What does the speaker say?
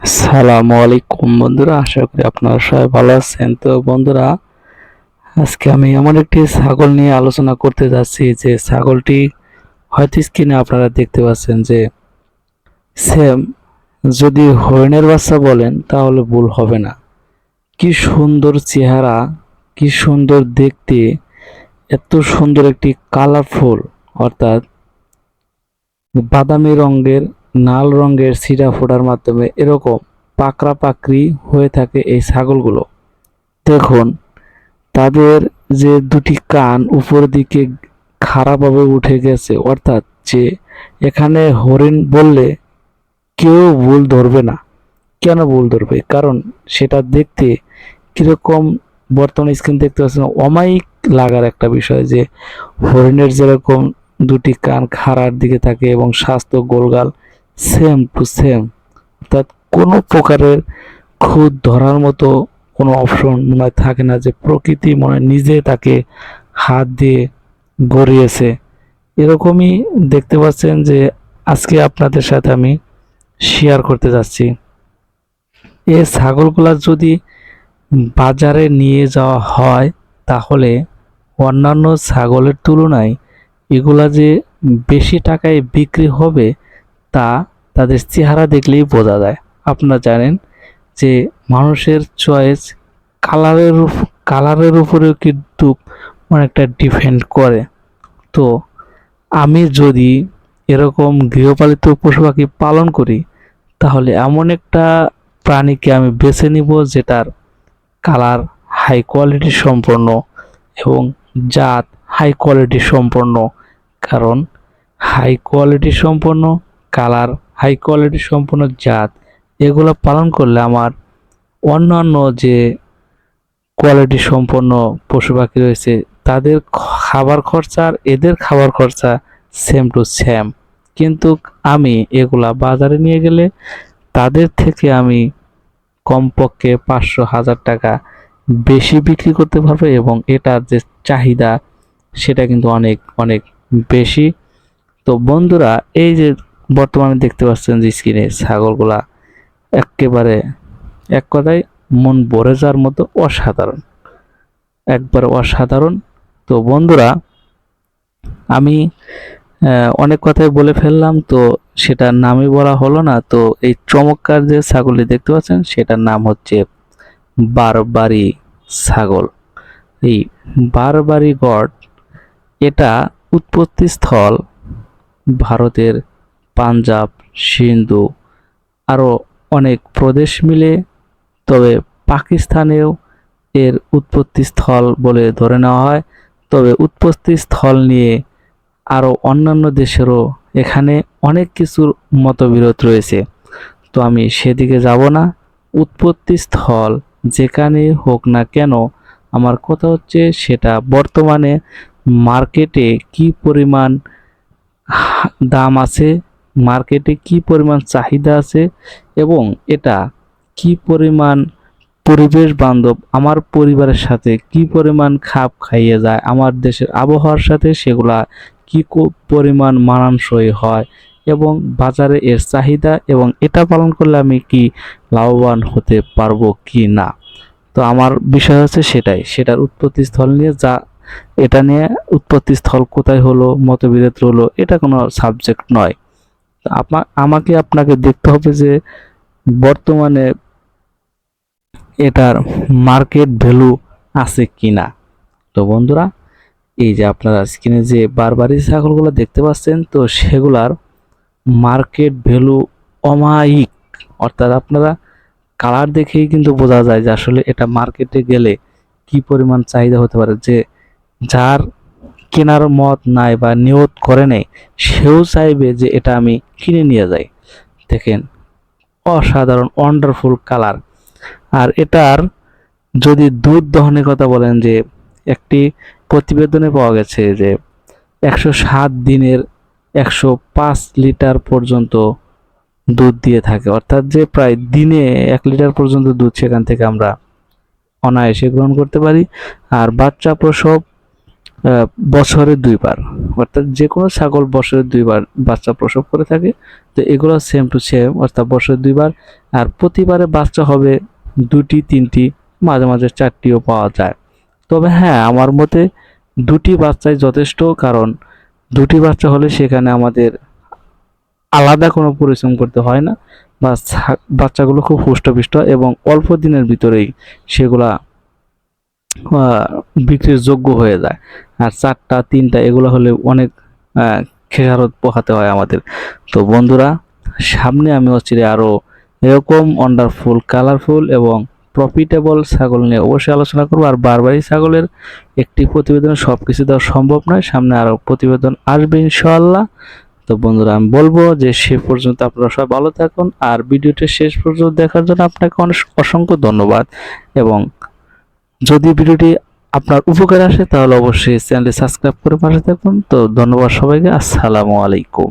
আসসালামু আলাইকুম বন্ধুরা, আশা করি আপনারা সবাই ভালো আছেন। তো বন্ধুরা, আজকে আমি এমন একটি ছাগল নিয়ে আলোচনা করতে যাচ্ছি যে ছাগলটি হয়তো স্ক্রিনে আপনারা দেখতে পাচ্ছেন যে সেম, যদি হরিণের বাচ্চা বলেন তাহলে ভুল হবে না। কি সুন্দর চেহারা, কি সুন্দর দেখতে, এত সুন্দর একটি কালারফুল, অর্থাৎ বাদামি রঙের লাল রঙের সিরা ফোটার মাধ্যমে এরকম পাকড়া পাকড়ি হয়ে থাকে এই ছাগলগুলো। দেখুন, তাদের যে দুটি কান উপর দিকে খারাপভাবে উঠে গেছে, অর্থাৎ যে এখানে হরিণ বললে কেউ ভুল ধরবে না। কেন ভুল ধরবে? কারণ সেটা দেখতে কীরকম, বর্তমানে স্ক্রিন দেখতে পাচ্ছেন, অমায়িক লাগার একটা বিষয় যে হরিণের যেরকম দুটি কান খাড়ার দিকে থাকে এবং স্বাস্থ্য গোলগাল সেম টু সেম অর্থাৎ কোনো প্রকারের খুদ ধরার মতো কোনো অপশন মনে থাকে না যে প্রকৃতি মনে নিজে তাকে হাত দিয়ে গড়িয়েছে। এরকমই দেখতে পাচ্ছেন যে আজকে আপনাদের সাথে আমি শেয়ার করতে যাচ্ছি। এই ছাগলগুলা যদি বাজারে নিয়ে যাওয়া হয়, তাহলে অন্যান্য ছাগলের তুলনায় এগুলা যে বেশি টাকায় বিক্রি হবে তা তাদের চেহারা দেখলেই বোঝা যায়। আপনারা জানেন যে মানুষের চয়েস কালারের কালারের উপরেও কিন্তু অনেকটা ডিপেন্ড করে। তো আমি যদি এরকম গৃহপালিত পশু পাখি পালন করি, তাহলে এমন একটা প্রাণীকে আমি বেছে নিব যেটার কালার হাই কোয়ালিটি সম্পন্ন এবং জাত হাই কোয়ালিটি সম্পন্ন। কারণ হাই কোয়ালিটি সম্পন্ন কালার হাই কোয়ালিটি সম্পন্ন জাত। এগুলো পালন করলে আমার অন্যান্য যে কোয়ালিটি সম্পন্ন পশু পাখি রয়েছে, তাদের খাবার খরচা আর এদের খাবার খরচা সেম টু সেম কিন্তু আমি এগুলা বাজারে নিয়ে গেলে তাদের থেকে আমি কমপক্ষে পাঁচশো হাজার টাকা বেশি বিক্রি করতে পারব এবং এটার যে চাহিদা, সেটা কিন্তু অনেক অনেক বেশি। তো বন্ধুরা, এই যে বর্তমানে দেখতে পাচ্ছেন যে স্ক্রিনে ছাগলগুলা একেবারে এক কথায় মন ভরে যাওয়ার মতো অসাধারণ। একবার অসাধারণ। তো বন্ধুরা, আমি অনেক কথাই বলে ফেললাম, তো সেটার নামই বলা হলো না। তো এই চমৎকার যে ছাগলটি দেখতে পাচ্ছেন, সেটার নাম হচ্ছে বারবারি ছাগল। এই বারবারি গড়, এটা উৎপত্তি স্থল ভারতের পাঞ্জাব, সিন্ধু আরও অনেক প্রদেশ মিলে, তবে পাকিস্তানেও এর উৎপত্তি স্থল বলে ধরে নেওয়া হয়। তবে উৎপত্তি স্থল নিয়ে আরও অন্যান্য দেশেরও এখানে অনেক কিছুর মতবিরোধ রয়েছে। তো আমি সেদিকে যাব না। উৎপত্তি স্থল যেখানে হোক না কেন, আমার কথা হচ্ছে সেটা বর্তমানে মার্কেটে কি পরিমাণ দাম আছে মার্কেটে কি পরিমাণ চাহিদা আছে এবং এটা কি পরিমাণ পরিবেশ বান্ধব, আমার পরিবারের সাথে কি পরিমাণ খাপ খাইয়ে যায়, আমার দেশের আবহাওয়ার সাথে সেগুলা কি পরিমাণ মানানসই হয় এবং বাজারে এর চাহিদা এবং এটা পালন করলে আমি কি লাভবান হতে পারব কি না? তো আমার বিষয় হচ্ছে সেটাই, সেটার উৎপত্তি স্থল নিয়ে যা, এটা নিয়ে উৎপত্তি স্থল কোথায় হলো, মতবিরোধ হলো এটা কোনো সাবজেক্ট নয়। আমাকে আপনাকে দেখতে হবে যে বর্তমানে এটার মার্কেট ভ্যালু আছে কিনা। তো বন্ধুরা, এই যে আপনারা স্ক্রিনে যে বারবারি ছাগলগুলো দেখতে পাচ্ছেন, তো সেগুলার মার্কেট ভ্যালু অমায়িক। অর্থাৎ আপনারা কালার দেখেই কিন্তু বোঝা যায় যে আসলে এটা মার্কেটে গেলে কি পরিমাণ চাহিদা হতে পারে, যে যার কেনার মত নাই বা নিয়ত করে নেই, সেও চাইবে যে এটা আমি কিনে নিয়ে যাই। দেখেন, অসাধারণ ওয়ান্ডারফুল কালার আর এটার যদি দুধ দহনের কথা বলেন যে, একটি প্রতিবেদনে পাওয়া গেছে যে, একশো সাত দিনের একশো পাঁচ লিটার পর্যন্ত দুধ দিয়ে থাকে। অর্থাৎ যে প্রায় দিনে এক লিটার পর্যন্ত দুধ সেখান থেকে আমরা অনায়াসে গ্রহণ করতে পারি। আর বাচ্চা প্রসব বছরে দুইবার। অর্থাৎ যে কোনো ছাগল বছরে দুইবার বাচ্চা প্রসব করে থাকে, তো এগুলো সেম টু সেম অর্থাৎ বছরে দুইবার, আর প্রতিবারে বাচ্চা হবে দুটি, তিনটি, মাঝে মাঝে চারটিও পাওয়া যায়। তবে হ্যাঁ আমার মতে দুটি বাচ্চাই যথেষ্ট, কারণ দুটি বাচ্চা হলে সেখানে আমাদের আলাদা কোনো পরিশ্রম করতে হয় না, বা বাচ্চাগুলো খুব হুষ্টপুষ্ট এবং অল্প দিনের ভিতরেই সেগুলা বিক্রির যোগ্য হয়ে যায়। আর চারটা, তিনটা, এগুলো হলে অনেক খেসারত পোহাতে হয় আমাদের। তো বন্ধুরা, সামনে আমি অচিরে আরও এরকম ওয়ান্ডারফুল কালারফুল এবং প্রফিটেবল ছাগল নিয়ে অবশ্যই আলোচনা করব। আর বারবারই ছাগলের একটি প্রতিবেদন সব কিছু দেওয়া সম্ভব নয়, সামনে আরও প্রতিবেদন আসবে ইনশাআল্লাহ। তো বন্ধুরা, আমি বলব যে সে পর্যন্ত আপনারা সবাই ভালো থাকুন, আর ভিডিওটি শেষ পর্যন্ত দেখার জন্য আপনাকে অনেক অসংখ্য ধন্যবাদ। এবং যদি ভিডিওটি আপনার উপকার আসে, তাহলে অবশ্যই চ্যানেলটি সাবস্ক্রাইব করে পাশে থাকুন। তো ধন্যবাদ সবাইকে, আসসালামু আলাইকুম।